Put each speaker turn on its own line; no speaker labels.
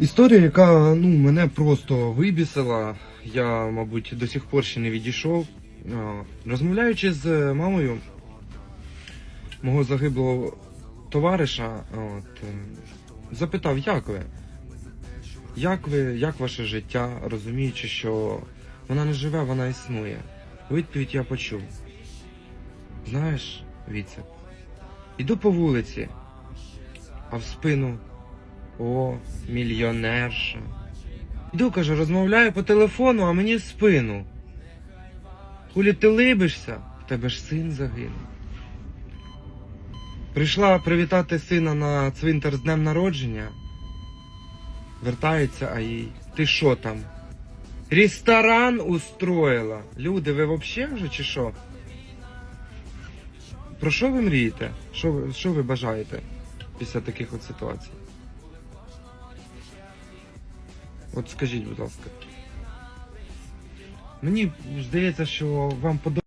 Історія, яка ну, мене просто вибісила. Я, мабуть, до сих пор ще не відійшов. Розмовляючи з мамою мого загиблого товариша, от, е, запитав, як ви? Як ви, як ваше життя, розуміючи, що вона не живе, вона існує. Відповідь я почув. Знаєш, Віце, іду по вулиці, а в спину о, мільйонерша. Іду, каже, розмовляю по телефону, а мені в спину. Хулі ти либишся, в тебе ж син загинув. Прийшла привітати сина на цвинтар з днем народження. Вертається, а їй. Ти що там? Ресторан устроїла. Люди, ви взагалі вже чи що? Про що ви мрієте? Що ви, що ви бажаєте після таких от ситуацій? От скажіть, будь ласка. Мені здається, що вам подобається.